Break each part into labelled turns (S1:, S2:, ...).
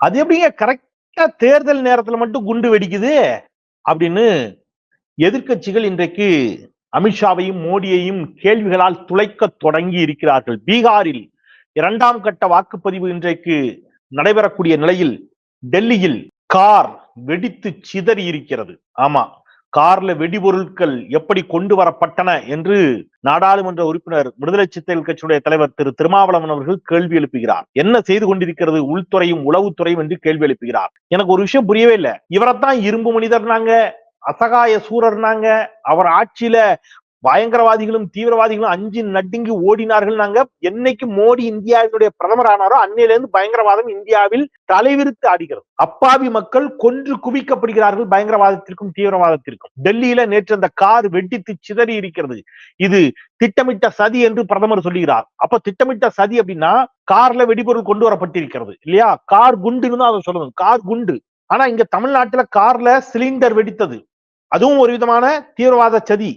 S1: அது எப்படிங்க? கரெக்டா தேர்தல் நேரத்துல மட்டும் குண்டு வெடிக்குது அப்படின்னு எதிர்க்கட்சிகள் இன்றைக்கு அமித்ஷாவையும் மோடியையும் கேள்விகளால் துளைக்க தொடங்கி இருக்கிறார்கள். பீகாரில் இரண்டாம் கட்ட வாக்குப்பதிவு இன்றைக்கு நடைபெறக்கூடிய நிலையில் டெல்லியில் கார் வெடித்து சிதறி இருக்கிறது. ஆமா. கார்ல வெடிபொருட்கள் எப்படி கொண்டு வரப்பட்டன என்று நாடாளுமன்ற உறுப்பினர் விடுதலை சித்தைகள் கட்சியுடைய தலைவர் திரு திருமாவளவன் அவர்கள் கேள்வி எழுப்புகிறார். என்ன செய்து கொண்டிருக்கிறது? உள்துறையும் உளவுத்துறையும் என்று கேள்வி எழுப்புகிறார். எனக்கு ஒரு விஷயம் புரியவே இல்லை. இவரைத்தான் இரும்பு மனிதர்னாங்க அசகாய சூரர்னாங்க அவர் ஆட்சியில பயங்கரவாதிகளும் தீவிரவாதிகளும் அஞ்சு நடுங்கி ஓடினார்கள். நாங்க என்னைக்கு மோடி இந்தியாவினுடைய பிரதமர் ஆனாரோ அன்னையிலிருந்து பயங்கரவாதம் இந்தியாவில் தலைவிரித்து ஆடுகிறது. அப்பாவி மக்கள் கொன்று குவிக்கப்படுகிறார்கள் பயங்கரவாதத்திற்கும் தீவிரவாதத்திற்கும். டெல்லியில நேற்று அந்த கார் வெட்டித்து சிதறி இருக்கிறது. இது திட்டமிட்ட சதி என்று பிரதமர் சொல்லுகிறார். அப்ப திட்டமிட்ட சதி அப்படின்னா கார்ல வெடிபொருள் கொண்டு வரப்பட்டிருக்கிறது இல்லையா? கார் குண்டுன்னு அதை சொல்லணும். கார் குண்டு. ஆனா இங்க தமிழ்நாட்டுல கார்ல சிலிண்டர் வெடித்தது. அதுவும் ஒரு விதமான தீவிரவாத சதி.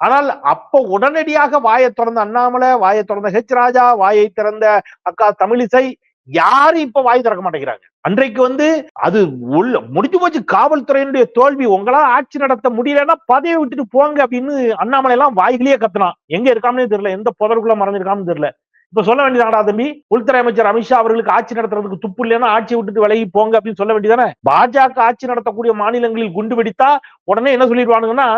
S1: ஆனால் அப்ப உடனடியாக வாயை திறந்த அண்ணாமலை வாயை திறந்த ஹெச் ராஜா வாயை திறந்த அக்கா தமிழிசை யாரும் இப்ப வாய் திறக்க மாட்டேங்கிறாங்க. அன்றைக்கு வந்து அது உள்ள முடிஞ்சு போச்சு. காவல்துறையினுடைய தோல்வி. உங்களால ஆட்சி நடத்த முடியலன்னா பதவியை விட்டுட்டு போங்க அப்படின்னு அண்ணாமலை எல்லாம் வாய்களே கத்துனான். எங்க இருக்காமனே தெரியல. எந்த புதருக்குள்ள மறைஞ்சிருக்காமனு தெரியல. இப்ப சொல்ல வேண்டியதாடா தம்பி? உள்துறை அமைச்சர் அமித்ஷா அவர்களுக்கு ஆட்சி நடத்துறதுக்கு துப்பு இல்லைன்னா ஆட்சி விட்டுட்டு விலகி போங்க அப்படின்னு சொல்ல வேண்டியதானே? பாஜக ஆட்சி நடத்தக்கூடிய மாநிலங்களில் குண்டு வெடித்தா உடனே என்ன சொல்லிடுவானுங்கன்னா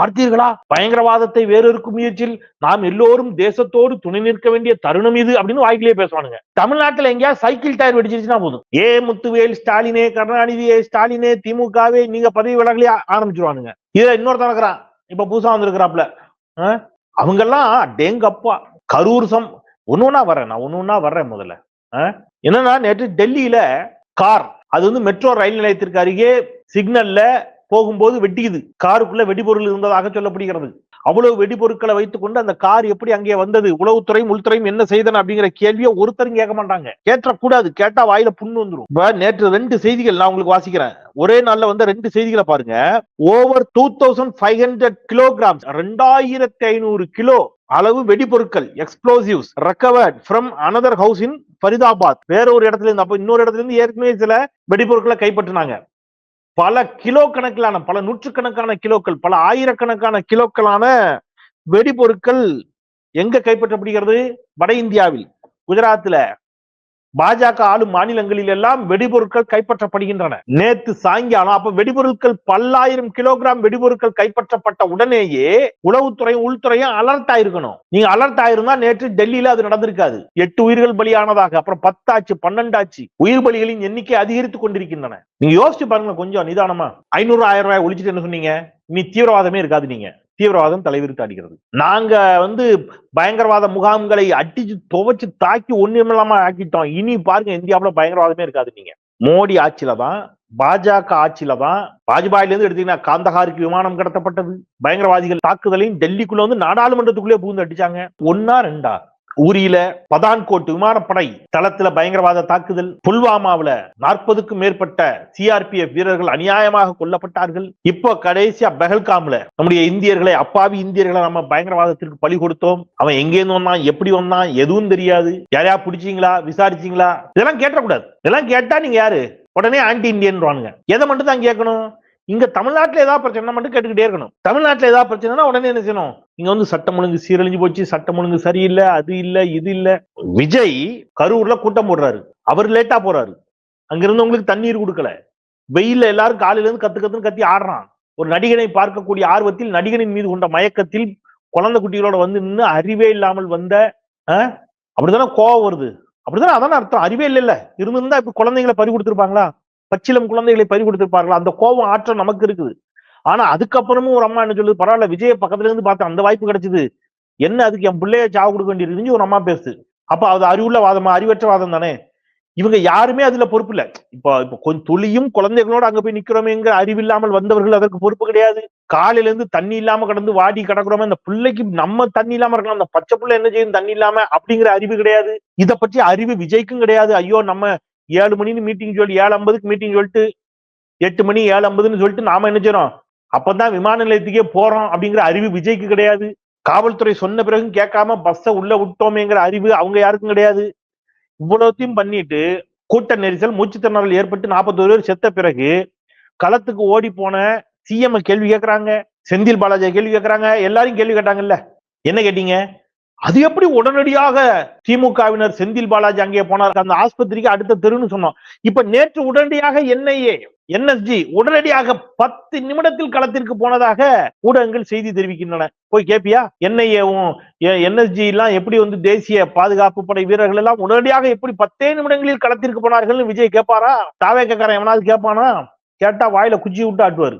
S1: பார்த்தீர்களா? பயங்கரவாதத்தை வேறொருக்கும் முயற்சியில் நாம் எல்லோரும் தேசத்தோடு துணை நிற்க வேண்டிய தருணம் இது அப்படின்னு வாய்க்கிலேயே பேசுவானுங்க. தமிழ்நாட்டில் எங்கேயா சைக்கிள் டயர் வெடிச்சிருச்சுன்னா போதும். ஏ முத்துவேல் ஸ்டாலினே கருணாநிதியே ஸ்டாலினே திமுகவே நீங்க பதவி விலகலையே ஆரம்பிச்சிருவானுங்க. இதை இன்னொருத்தன் இருக்கிறான் இப்ப புதுசா வந்திருக்கிறாப்ல அவங்க எல்லாம் டேங்கப்பா கரூர் சம் ஒன்னு ஒன்னா வர்றேன் நான் ஒன்னு ஒன்னா வர்றேன் முதல்ல. என்னன்னா நேற்று டெல்லியில கார் அது வந்து மெட்ரோ ரயில் நிலையத்திற்கு அருகே சிக்னல்ல போகும்போது வெட்டிக்குது காருக்குள்ள வெடிபொருள் இருந்ததாக சொல்லப்படுகிறது. அவ்வளவு வெடிபொருட்களை வைத்துக் கொண்டு அந்த கார் எப்படி அங்கே வந்தது? உளவுத்துறையும் உள்துறையும் என்ன செய்தன அப்படிங்கிற கேள்வியை ஒருத்தரும் கேட்க மாட்டாங்க. கேட்டக்கூடாது கேட்டா வாயில புண்ணு வந்துடும் இப்ப நேற்று ரெண்டு செய்திகள் நான் உங்களுக்கு வாசிக்கிறேன். ஒரே நாள்ல வந்த ரெண்டு செய்திகளை பாருங்க. Over two thousand five hundred kilogram ரெண்டாயிரத்தி ஐநூறு கிலோ அளவு வெடிபொருட்கள் explosives recovered from another house in Faridabad வேற ஒரு இடத்துல இருந்து அப்ப இன்னொரு இடத்துல இருந்து ஏற்கனவே சில வெடிபொருட்களை கைப்பற்றினாங்க. பல கிலோ கணக்கிலான பல நூற்றுக்கணக்கான கிலோக்கள் பல ஆயிரக்கணக்கான கிலோக்களான வெடிபொருட்கள் எங்க கைப்பற்றப்படுகிறது? வட இந்தியாவில். குஜராத்தில். பாஜக ஆளும் மாநிலங்களில் எல்லாம் வெடிபொருட்கள் கைப்பற்றப்படுகின்றன. நேத்து சாயங்காலம் அப்ப வெடிபொருட்கள் பல்லாயிரம் கிலோகிராம் வெடிபொருட்கள் கைப்பற்றப்பட்ட உடனேயே உளவுத்துறையும் உள்துறையும் அலர்ட் ஆயிருக்கணும். நீங்க அலர்ட் ஆயிருந்தா நேற்று டெல்லியில அது நடந்திருக்காது. எட்டு உயிர்கள் பலியானதாக அப்புறம் பத்தாச்சு பன்னெண்டாச்சு உயிர் பலிகளின் எண்ணிக்கை அதிகரித்துக் கொண்டிருக்கின்றன. நீங்க யோசிச்சு பாருங்க கொஞ்சம் நிதானமா. ஐநூறு ஆயிரம் ரூபாய் ஒழிச்சிட்டு என்ன சொன்னீங்க? நீ தீவிரவாதமே இருக்காது நீங்க. தீவிரவாதம் தலைவிரித்தாடுகிறது நாங்க வந்து பயங்கரவாத முகாம்களை அடிச்சு துவைச்சு தாக்கி ஒண்ணுமில்லாம ஆக்கிட்டோம். இனி பாருங்க இந்தியாவுல பயங்கரவாதமே இருக்காது நீங்க. மோடி ஆட்சியில தான் பாஜக ஆட்சியில தான் வாஜ்பாயில இருந்து எடுத்தீங்கன்னா காந்தஹாருக்கு விமானம் கடத்தப்பட்டது. பயங்கரவாதிகள் தாக்குதலையும் டெல்லிக்குள்ள வந்து நாடாளுமன்றத்துக்குள்ளே புகுந்து அடிச்சாங்க. ஒன்னா ரெண்டா? ஊரியில பதான்கோட் விமானப்படை தளத்துல பயங்கரவாத தாக்குதல் புல்வாமாவுல நாற்பதுக்கும் மேற்பட்ட சிஆர்பிஎஃப் வீரர்கள் அநியாயமாக கொல்லப்பட்டார்கள். இப்போ கடைசியா பெஹல்காம்ல நம்முடைய இந்தியர்களை அப்பாவி இந்தியர்களை நம்ம பயங்கரவாதத்திற்கு பலி கொடுத்தோம். அவன் எங்கேருந்து வந்தான் எப்படி வந்தான் எதுவும் தெரியாது. யாரையா பிடிச்சிங்களா விசாரிச்சீங்களா? இதெல்லாம் கேட்டக்கூடாது. இதெல்லாம் கேட்டா நீங்க யாரு? உடனே ஆன்டி இந்தியன் எதை மட்டும் தான் கேட்கணும்? இங்க தமிழ்நாட்டுல ஏதாவது பிரச்சனை மட்டும் கேட்டுக்கிட்டே இருக்கணும். தமிழ்நாட்டுல ஏதாவது பிரச்சனைனா உடனே என்ன செய்யணும்? இங்க வந்து சட்டம் ஒழுங்கு சீரழிஞ்சு போச்சு சட்டம் ஒழுங்கு சரியில்லை அது இல்ல இது இல்ல. விஜய் கரூர்ல கூட்டம் போடுறாரு. அவர் லேட்டா போறாரு. அங்க இருந்து உங்களுக்கு தண்ணீர் கொடுக்கல. வெயில்ல எல்லாரும் காலையில இருந்து கத்து கத்துன்னு கத்தி ஆடுறான். ஒரு நடிகனை பார்க்கக்கூடிய ஆர்வத்தில் நடிகனின் மீது கொண்ட மயக்கத்தில் குழந்தை குட்டிகளோட வந்து நின்று அறிவே இல்லாமல் வந்த அப்படித்தானே கோவம் வருது. அப்படித்தானே அதான அர்த்தம். அறிவே இல்லை இல்ல இருந்திருந்தா இப்ப குழந்தைங்களை பறி கொடுத்துருப்பாங்களா? பச்சிலம் குழந்தைகளை பறி கொடுத்திருப்பார்கள். அந்த கோபம் ஆற்றல் நமக்கு இருக்குது. ஆனா அதுக்கப்புறமும் ஒரு அம்மா என்ன சொல்லுது? பரவாயில்ல விஜய பக்கத்துல இருந்து பார்த்து அந்த வாய்ப்பு கிடைச்சது. என்ன அதுக்கு என் பிள்ளைய சாவு கொடுக்க வேண்டியிருந்துச்சு ஒரு அம்மா பேசு அப்ப அது அறிவுள்ள வாதமா? அறிவற்ற வாதம் தானே? இவங்க யாருமே அதுல பொறுப்பு இல்ல. இப்போ இப்போ கொஞ்சம் துளியும் குழந்தைகளோட அங்க போய் நிக்கிறோமேங்கிற அறிவில்லாமல் வந்தவர்கள் அதற்கு பொறுப்பு கிடையாது. காலையில இருந்து தண்ணி இல்லாம கடந்து வாடி கிடக்குறோமே அந்த பிள்ளைக்கு நம்ம தண்ணி இல்லாம இருக்கலாம். அந்த பச்சை பிள்ளை என்ன செய்யும்? தண்ணி இல்லாம அப்படிங்கிற அறிவு கிடையாது. இதை பற்றி அறிவு விஜய்க்கும் கிடையாது. ஐயோ நம்ம ஏழு மணின்னு மீட்டிங் சொல்லி ஏழு ஐம்பதுக்கு மீட்டிங் சொல்லிட்டு எட்டு மணி ஏழு ஐம்பதுன்னு சொல்லிட்டு நாம என்ன செய்யறோம் அப்பதான் விமான நிலையத்துக்கே போறோம் அப்படிங்கிற அறிவு விஜய்க்கு கிடையாது. காவல்துறை சொன்ன பிறகும் கேட்காம பஸ்ஸை உள்ள விட்டோமேங்கிற அறிவு அவங்க யாருக்கும் கிடையாது. இவ்வளவுத்தையும் பண்ணிட்டு கூட்ட நெரிசல் மூச்சு ஏற்பட்டு நாற்பத்தோரு பேர் செத்த பிறகு களத்துக்கு ஓடி போன சிஎம் கேள்வி கேட்கறாங்க. செந்தில் பாலாஜி கேள்வி கேட்கறாங்க. எல்லாரும் கேள்வி கேட்டாங்கல்ல. என்ன கேட்டீங்க? அது எப்படி உடனடியாக திமுகவினர் செந்தில் பாலாஜி அங்கே போனார்? அந்த ஆஸ்பத்திரிக்கு அடுத்த தெருன்னு சொன்னோம். இப்ப நேற்று உடனடியாக என்ஐஏ என்எஸ்ஜி உடனடியாக பத்து நிமிடத்தில் களத்திற்கு போனதாக ஊடகங்கள் செய்தி தெரிவிக்கின்றன. போய் கேப்பியா? என்ஐஏவும் என்எஸ்ஜி எல்லாம் எப்படி வந்து தேசிய பாதுகாப்பு படை வீரர்கள் எல்லாம் உடனடியாக எப்படி பத்தே நிமிடங்களில் களத்திற்கு போனார்கள் விஜய் கேட்பாரா தாவேக்காரன் எவனாவது கேட்பானா கேட்டா வாயில குச்சி விட்டு ஆட்டுவாரு?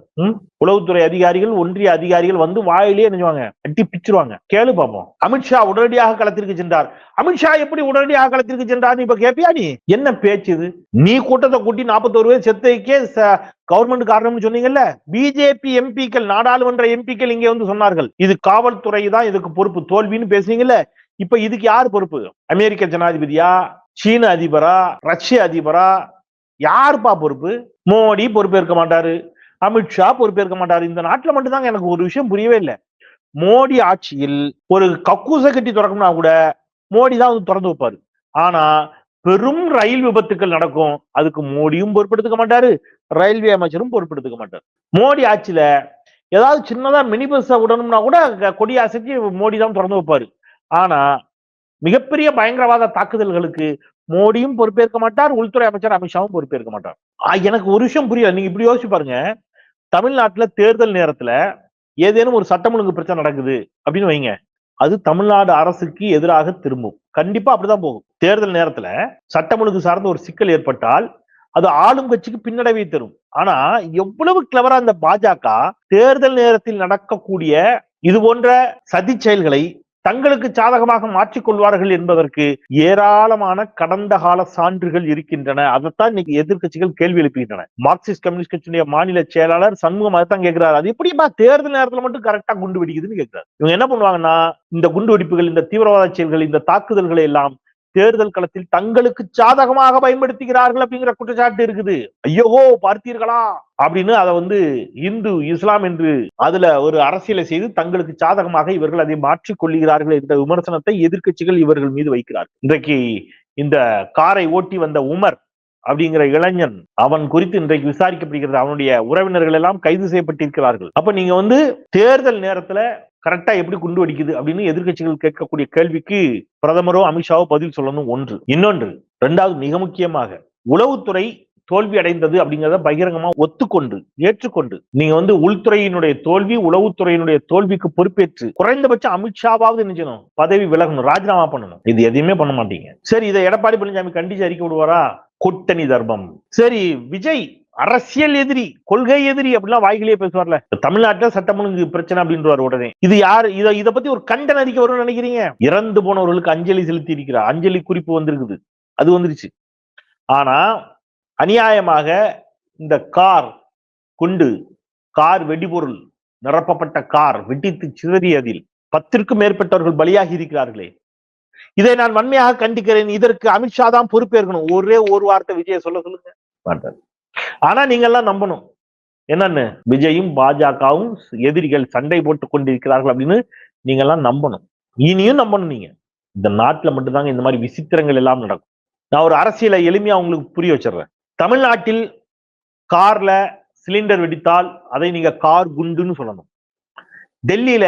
S1: உளவுத்துறை அதிகாரிகள் ஒன்றிய அதிகாரிகள் வந்து வாயிலே நினைவாங்க அட்டி பிச்சிருவாங்க. கேளு பாப்போம். அமித்ஷா உடனடியாக களத்திற்கு சென்றார். அமித்ஷா எப்படி உடனடியாக களத்திற்கு சென்றார் இப்ப கேப்பியா நீ? என்ன பேச்சு இது? நீ கூட்டத்தை கூட்டி நாற்பத்தோரு பேர் செத்தைக்கே கவர்மெண்ட் காரணம்னு சொன்னீங்கல்ல? பிஜேபி எம்பிக்கள் நாடாளுமன்ற எம்பிக்கள் இங்க வந்து சொன்னார்கள். இது காவல்துறை தான் இதுக்கு பொறுப்பு. தோல்வின்னு பேசுனீங்கல்ல? இப்ப இதுக்கு யார் பொறுப்பு? அமெரிக்க ஜனாதிபதியா? சீன அதிபரா? ரஷ்ய அதிபரா? யாருப்பா பொறுப்பு? மோடி பொறுப்பேற்க மாட்டாரு. அமித்ஷா பொறுப்பேற்க மாட்டாரு. இந்த நாட்டுல மட்டும்தாங்க எனக்கு ஒரு விஷயம் புரியவே இல்லை. மோடி ஆட்சியில் ஒரு கக்கூசை கட்டி திறக்கணும்னா கூட மோடி தான் வந்து திறந்து வைப்பாரு. ஆனா பெரும் ரயில் விபத்துக்கள் நடக்கும். அதுக்கு மோடியும் பொறுப்பெடுத்துக்க மாட்டாரு. ரயில்வே அமைச்சரும் பொறுப்பெடுத்துக்க மாட்டார். மோடி ஆட்சியில ஏதாவது சின்னதா மினி பஸ் விடணும்னா கூட கொடி அசைச்சு மோடி தான் திறந்து வைப்பாரு. ஆனா மிகப்பெரிய பயங்கரவாத தாக்குதல்களுக்கு மோடியும் பொறுப்பேற்க மாட்டார் உள்துறை அமைச்சர் அமித்ஷாவும் பொறுப்பேற்க மாட்டார். எனக்கு ஒரு விஷயம் புரியல நீங்க இப்படி யோசிச்சு பாருங்க. தமிழ்நாட்டுல தேர்தல் நேரத்துல ஏதேனும் ஒரு சட்டம் ஒழுங்கு பிரச்சனை நடக்குது அப்படின்னு வைங்க. அது தமிழ்நாடு அரசுக்கு எதிராக திரும்பும். கண்டிப்பா அப்படிதான் போகும். தேர்தல் நேரத்துல சட்டம் ஒழுங்கு சார்ந்த ஒரு சிக்கல் ஏற்பட்டால் அது ஆளும் கட்சிக்கு பின்னடைவை தரும். ஆனா எவ்வளவு கிளவரா இந்த பாஜக தேர்தல் நேரத்தில் நடக்கக்கூடிய இது போன்ற சதி செயல்களை தங்களுக்கு சாதகமாக மாற்றிக்கொள்வார்கள் என்பதற்கு ஏராளமான கடந்த கால சான்றுகள் இருக்கின்றன. அதைத்தான் இன்னைக்கு எதிர்க்கட்சிகள் கேள்வி எழுப்புகின்றன மார்க்சிஸ்ட் கம்யூனிஸ்ட் கட்சியினுடைய மாநில செயலாளர் சண்முகம் அதைத்தான் கேட்கிறார். அது எப்படிப்பா தேர்தல் நேரத்துல மட்டும் கரெக்டா குண்டு வெடிக்குதுன்னு கேட்கிறார். இவங்க என்ன பண்ணுவாங்கன்னா இந்த குண்டு வெடிப்புகள் இந்த தீவிரவாத செயல்கள் இந்த தாக்குதல்களை எல்லாம் தேர்தல் களத்தில் தங்களுக்கு சாதகமாக பயன்படுத்துகிறார்கள் அப்படிங்கிற குற்றச்சாட்டு இருக்குது. ஐயோ பார்த்தீர்களா? அப்படின்னு அதை வந்து இந்து இஸ்லாம் என்று அதுல ஒரு அரசியலை செய்து தங்களுக்கு சாதகமாக இவர்கள் அதை மாற்றிக் கொள்கிறார்கள் என்ற விமர்சனத்தை எதிர்க்கட்சிகள் இவர்கள் மீது வைக்கிறார்கள். இன்றைக்கு இந்த காரை ஓட்டி வந்த உமர் அப்படிங்கிற இளைஞன் அவன் குறித்து இன்றைக்கு விசாரிக்கப்படுகிறது. அவனுடைய உறவினர்கள் எல்லாம் கைது செய்யப்பட்டிருக்கிறார்கள். அப்ப நீங்க வந்து தேர்தல் நேரத்துல கரெக்டா எப்படி குண்டு வடிக்குது அப்படின்னு எதிர்க்கட்சிகள் கேட்கக்கூடிய கேள்விக்கு பிரதமரோ அமித்ஷாவோ பதில் சொல்லணும் ஒன்று. இன்னொன்று ரெண்டாவது மிக முக்கியமாக உளவுத்துறை தோல்வி அடைந்தது அப்படிங்கிறத பகிரங்கமா ஒத்துக்கொண்டு ஏற்றுக்கொண்டு நீங்க வந்து உள்துறையினுடைய தோல்வி உளவுத்துறையினுடைய தோல்விக்கு பொறுப்பேற்று குறைந்தபட்சம் அமித்ஷாவாவது என்ன செய்யணும்? பதவி விலகணும் ராஜினாமா பண்ணணும். இது எதையுமே பண்ண மாட்டீங்க. சரி இதை எடப்பாடி பழனிசாமி கண்டிச்சு அறிக்கை விடுவாரா? கூட்டணி தர்மம். சரி விஜய் அரசியல் எதிரி கொள்கை எதிரி அப்படிலாம் வாய்களே பேசுவார்ல. தமிழ்நாட்டுல சட்டம் ஒழுங்கு பிரச்சனை அப்படின்றவார் உடனே. இது யாரு? இதை இத பத்தி ஒரு கண்டன அறிக்கை வரும்னு நினைக்கிறீங்க? இறந்து போனவர்களுக்கு அஞ்சலி செலுத்தி இருக்கிறார் அஞ்சலி குறிப்பு வந்திருக்குது. அது வந்துருச்சு. ஆனா அநியாயமாக இந்த கார் குண்டு கார் வெடிபொருள் நிரப்பப்பட்ட கார் வெடித்து சிதறியதில் பத்திற்கும் மேற்பட்டவர்கள் பலியாகி இருக்கிறார்களே. இதை நான் வன்மையாக கண்டிக்கிறேன். இதற்கு அமித்ஷா தான் பொறுப்பேற்கணும். ஒரே ஒரு வார்த்தை விஜய சொல்ல சொல்லுங்க. மாட்டார் ஆனா நீங்க எல்லாம் நம்பணும். என்னன்னு? விஜயும் பாஜகவும் எதிரிகள் சண்டை போட்டு கொண்டிருக்கிறார்கள் அப்படின்னு நீங்க எல்லாம் நம்பணும். இனியும் நம்பணும் நீங்க. இந்த நாட்டுல மட்டும்தாங்க இந்த மாதிரி விசித்திரங்கள் எல்லாம் நடக்கும். நான் ஒரு அரசியலை எளிமையா உங்களுக்கு புரிய வச்சிடுறேன். தமிழ்நாட்டில் கார்ல சிலிண்டர் வெடித்தால் அதை நீங்க கார் குண்டுன்னு சொல்லணும். டெல்லியில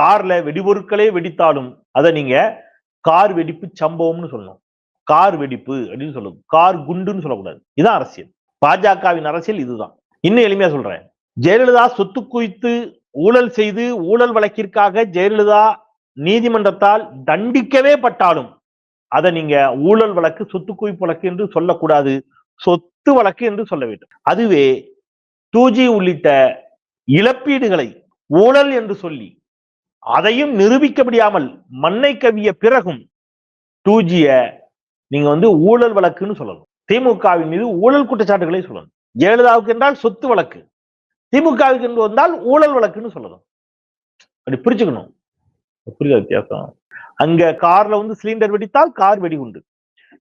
S1: கார்ல வெடிபொருட்களே வெடித்தாலும் அதை நீங்க கார் வெடிப்பு சம்பவம்னு சொல்லணும். கார் வெடிப்பு அப்படின்னு சொல்லுது கார் குண்டுன்னு சொல்லக்கூடாது. இதுதான் அரசியல். பாஜகவின் அரசியல் இதுதான். இன்னும் எளிமையா சொல்றேன். ஜெயலலிதா சொத்து குவித்து ஊழல் செய்து ஊழல் வழக்கிற்காக ஜெயலலிதா நீதிமன்றத்தால் தண்டிக்கவே பட்டாலும் அதை நீங்க ஊழல் வழக்கு சொத்து குவிப்பு வழக்கு என்று சொல்லக்கூடாது. சொத்து வழக்கு என்று சொல்ல வேண்டும். அதுவே டூஜி உள்ளிட்ட இழப்பீடுகளை ஊழல் என்று சொல்லி அதையும் நிரூபிக்க முடியாமல் மண்ணை கவிய பிறகும் டூ நீங்க வந்து ஊழல் வழக்குன்னு சொல்லணும். திமுகவின் மீது ஊழல் குற்றச்சாட்டுகளை சொல்லணும். ஜெயலலிதாவுக்கு என்றால் சொத்து வழக்கு. திமுகவுக்கு என்று வந்தால் ஊழல் வழக்குன்னு சொல்லணும். அப்படி பிரிச்சுக்கணும் புரியுதா வித்தியாசம்? அங்க கார்ல வந்து சிலிண்டர் வெடித்தால் கார் வெடிகுண்டு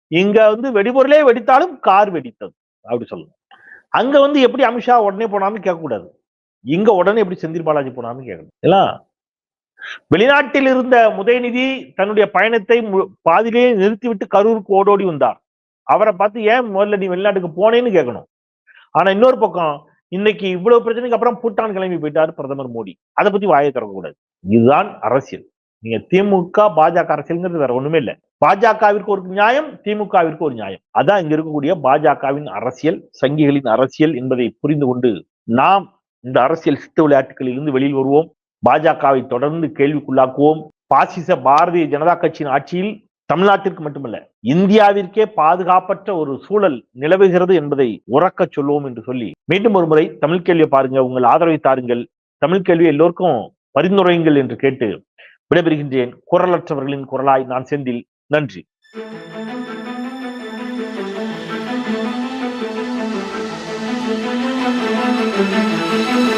S1: இங்க வந்து வெடிபொருளே வெடித்தாலும் கார் வெடித்தது. அப்படி சொல்லணும். அங்க வந்து எப்படி அமித்ஷா உடனே போனான்னு கேட்கக்கூடாது. இங்க உடனே எப்படி செந்தில் பாலாஜி போனான்னு கேட்கணும். இல்ல வெளிநாட்டில் இருந்த உதயநிதி தன்னுடைய பயணத்தை மு- பாதியிலேயே நிறுத்திவிட்டு கரூருக்கு ஓடோடி வந்தார். அவரை பார்த்து ஏன் முதல்ல நீ வெளிநாட்டுக்கு போனேன்னு கேட்கணும். ஆனா இன்னொரு பக்கம் இன்னைக்கு இவ்வளவு பிரச்சனைக்கு அப்புறம் பூட்டான் கிளம்பி போயிட்டாரு பிரதமர் மோடி. அதை பத்தி வாயை திறக்கக்கூடாது. இதுதான் அரசியல். நீங்க திமுக பாஜக அரசியல்ங்கிறது வேற ஒண்ணுமே இல்ல. பாஜகவிற்கு ஒரு நியாயம் திமுகவிற்கு ஒரு நியாயம். அதான் இங்க இருக்கக்கூடிய பாஜகவின் அரசியல் சங்கிகளின் அரசியல் என்பதை புரிந்து கொண்டு நாம் இந்த அரசியல் சித்த விளையாட்டுகளில் இருந்து வெளியில் வருவோம். பாஜகவை தொடர்ந்து கேள்விக்குள்ளாக்குவோம். பாசிச பாரதிய ஜனதா கட்சியின் ஆட்சியில் தமிழ்நாட்டிற்கு மட்டுமல்ல இந்தியாவிற்கே பாதுகாப்பற்ற ஒரு சூழல் நிலவுகிறது என்பதை உறக்க சொல்லுவோம் என்று சொல்லி மீண்டும் ஒரு முறை தமிழ் கேள்வியை பாருங்க உங்கள் ஆதரவை தாருங்கள். தமிழ் கேள்வி எல்லோருக்கும் பரிந்துரையுங்கள் என்று கேட்டு விடைபெறுகின்றேன். குரலற்றவர்களின் குரலாய் நான் செந்தில். நன்றி.
S2: Thank you.